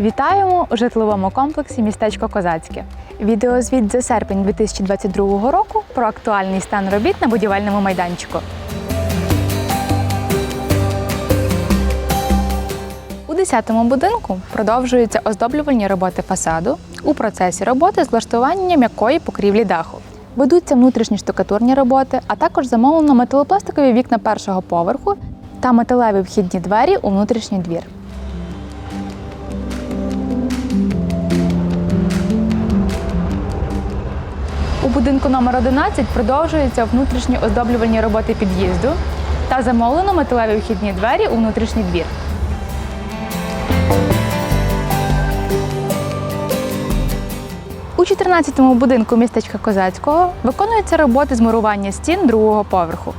Вітаємо у житловому комплексі містечко Козацьке. Відеозвіт за серпень 2022 року про актуальний стан робіт на будівельному майданчику. У 10-му будинку продовжуються оздоблювальні роботи фасаду у процесі роботи з влаштування м'якої покрівлі даху. Ведуться внутрішні штукатурні роботи, а також замовлено металопластикові вікна першого поверху та металеві вхідні двері у внутрішній двір. Будинку номер 11 продовжуються внутрішні оздоблювальні роботи під'їзду та замовлено металеві вхідні двері у внутрішній двір. У 14-му будинку містечка Козацького виконуються роботи з мурування стін другого поверху.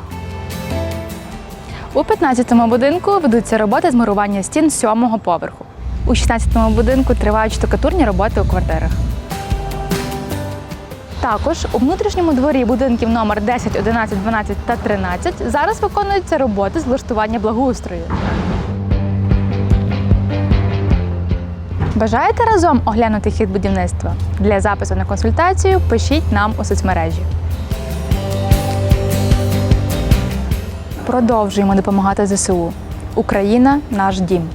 У 15-му будинку ведуться роботи з мурування стін сьомого поверху. У 16-му будинку тривають штукатурні роботи у квартирах. Також у внутрішньому дворі будинків номер 10, 11, 12 та 13 зараз виконуються роботи з влаштування благоустрою. Бажаєте разом оглянути хід будівництва? Для запису на консультацію пишіть нам у соцмережі. Продовжуємо допомагати ЗСУ. Україна наш дім.